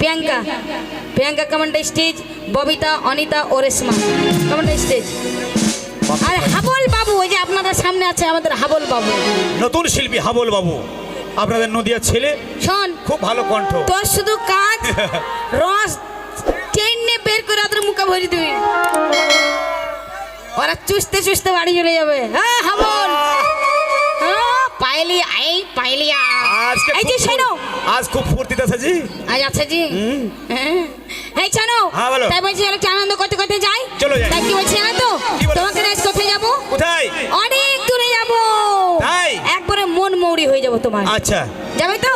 Priyanka. Priyanka comment stage Babita Anita ও Reshma comment stage. আর Hubble বাবু ওই যে আপনাদের সামনে আছে আমাদের হাবল বাবু। নতুন শিল্পী হাবল বাবু আপনাদের নদিয়ার ছেলে শোন। খুব ভালো কণ্ঠ। তোর শুধু কাজ রস টেনে বের করে ওদের মুখে ভরে দিবি। ওরা চুষতে চুষতে বাড়ি চলে যাবে। হ্যাঁ হাবল। পাইলি আই পাইলি আ। আজকে এই যে শোনো। আজ খুব ফুর্তিতে আছে জি। আজ আছে জি। হ্যাঁ। এই শোনো হ্যাঁ, বলো। তাই বলছি একটু আনন্দ করতে করতে যাই? চলো যাই। তাই কি বলছি জানো তো? তোমাকে আজ কোথায় যাব? কোথায়? অনেক দূরে যাব। তাই? একবারে মন মৌরি হয়ে যাব তোমার। আচ্ছা। যাবে তো?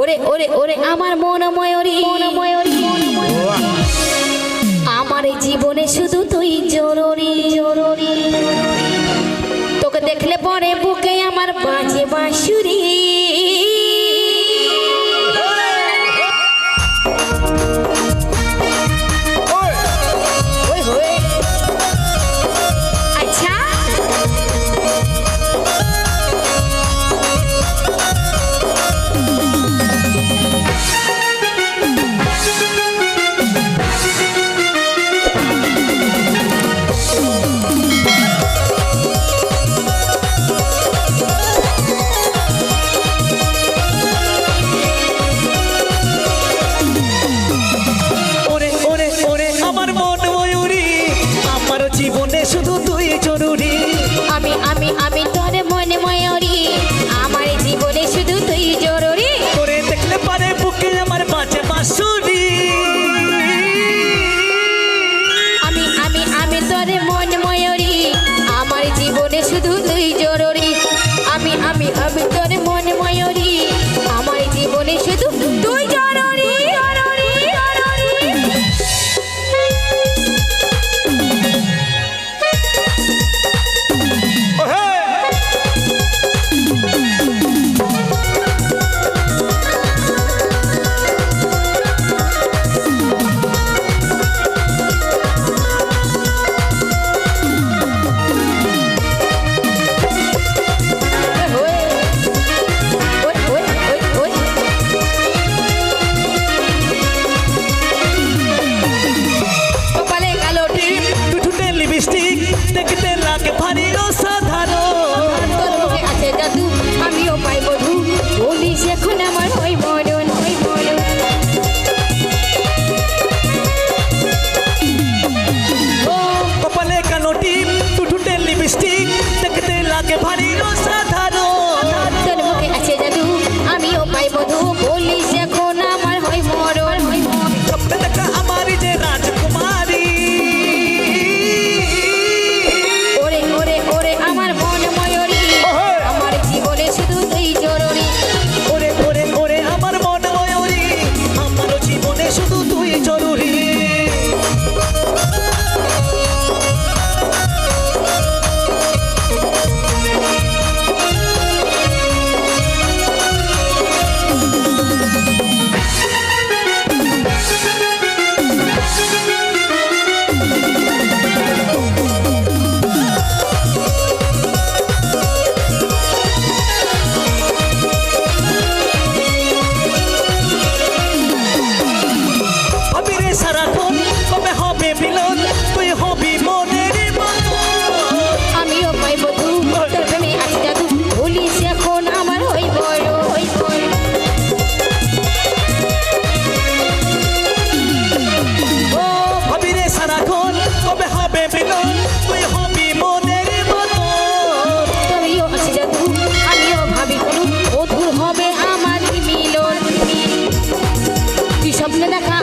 ওরে ওরে ওরে আমার মন ময়ূরী। মন ময়ূরী আমার এই জীবনে শুধু তুই জরুরি। জরুরি। দেখলে পরে বুকে আমার বাজে বাঁশুরি। লাগে ভারী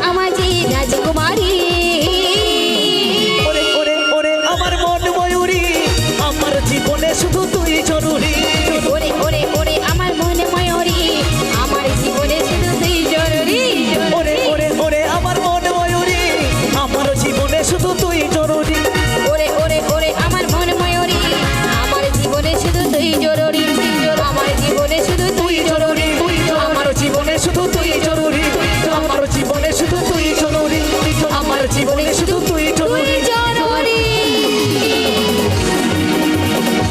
আমার যে রাজকুমারী